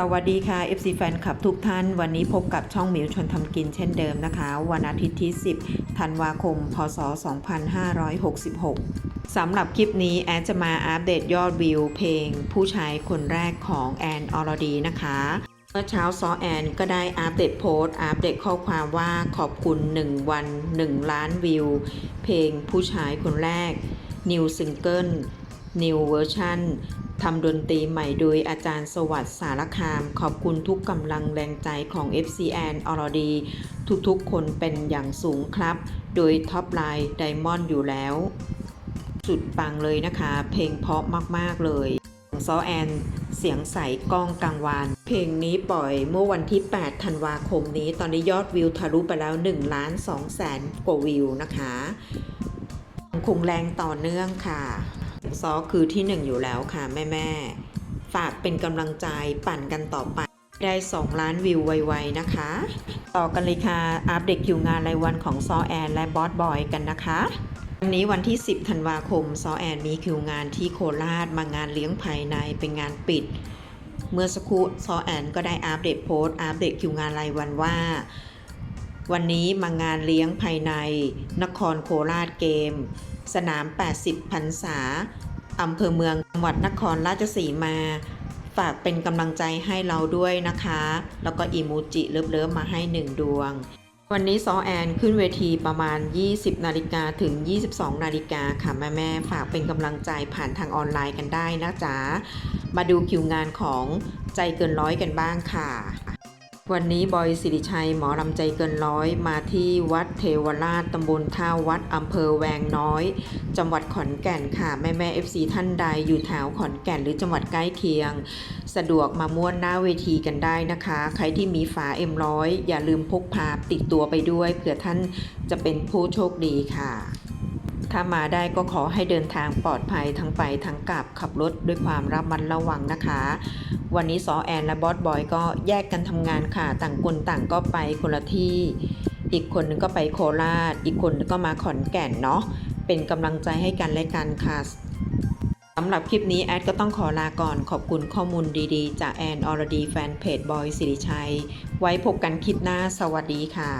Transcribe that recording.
สวัสดีค่ะ FC แฟนคลับทุกท่าน วันนี้พบกับช่องหมิวชนทำกินเช่นเดิมนะคะ วันอาทิตย์ที่ 10 ธันวาคม พศ 2566 สำหรับคลิปนี้แอนจะมาอัปเดตยอดวิวเพลง ผู้ชายคนแรกของแอนอรดีนะคะ เมื่อเช้าซอแอนก็ได้อัปเดตโพสต์อัปเดตข้อความว่าขอบคุณ 1 วัน 1 ล้านวิว เพลงผู้ชายคนแรกนิวซิงเกิลนิวเวอร์ชัน ทำดนตรีใหม่โดยอาจารย์สวัสดิ์สารคาม ขอบคุณทุกกำลังแรงใจของ FCN อรดี ทุกๆ คนเป็นอย่างสูงครับ โดยท็อปไลน์ไดมอนด์อยู่แล้ว สุดปังเลยนะคะ เพลงเพราะมาก ๆ เลยซอแอนเสียงใสก้องกังวาน เพลงนี้ปล่อยเมื่อวันที่ 8 ธันวาคมนี้ ตอนนี้ยอดวิวทะลุไปแล้ว1ล้าน2แสนกว่าวิวนะคะ คงแรงต่อเนื่องค่ะ ซอคือที่หนึ่งอยู่แล้วค่ะแม่แม่ฝากเป็นกำลังใจปั่นกันต่อไป ได้ 2 ล้านวิวไวๆนะคะ ต่อกันเลยค่ะ อัปเดตคิวงานรายวันของซอแอนและบอสบอยกันนะคะวันนี้วันที่ 10 ธันวาคมซอแอนมีคิวงานที่โคราชมางานเลี้ยงภายในเป็นงานปิด เมื่อสักครู่ซอแอนก็ได้อัปเดตโพสต์อัปเดตคิวงานรายวันว่า วันนี้มางานเลี้ยงภายใน นครโคราชเกม สนาม 80พรรษาอำเภอเมืองจังหวัดนครราชสีมา ฝากเป็นกำลังใจให้เราด้วยนะคะ แล้วก็อีมูจิเลิฟๆมาให้หนึ่งดวง วันนี้ซอแอนขึ้นเวทีประมาณ 20 นาฬิกาถึง 22 นาฬิกาค่ะแม่ๆฝากเป็นกำลังใจผ่านทางออนไลน์กันได้นะจ๊ะ มาดูคิวงานของใจเกินร้อยกันบ้างค่ะ วันนี้บอยสิริชัยหมอลำใจเกินร้อยมาที่วัดเทวราชตำบลท่าวัดอำเภอแวงน้อย จังหวัดขอนแก่นค่ะ แม่แม่ FC ท่านใดอยู่แถวขอนแก่นหรือจังหวัดใกล้เคียง สะดวกมาม่วนหน้าเวทีกันได้นะคะ ใครที่มีฝา M100 อย่าลืมพกพาติดตัวไปด้วยเผื่อท่านจะเป็นผู้โชคดีค่ะ ถ้ามาได้ก็ขอให้เดินทางปลอดภัยทั้งไปทั้งกลับขับรถด้วยความระมัดระวังนะคะ วันนี้ซอแอนและบอสบอยก็แยกกันทำงานค่ะ ต่างคนต่างก็ไปคนละที่ อีกคนนึงก็ไปโคราช อีกคนก็มาขอนแก่นเนาะ เป็นกำลังใจให้กันและกันค่ะสำหรับคลิปนี้แอดก็ต้องขอลาก่อนขอบคุณข้อมูลดีๆ จากแอนอรดีแฟนเพจบอยสิริชัย ไว้พบกันคลิปหน้าสวัสดีค่ะ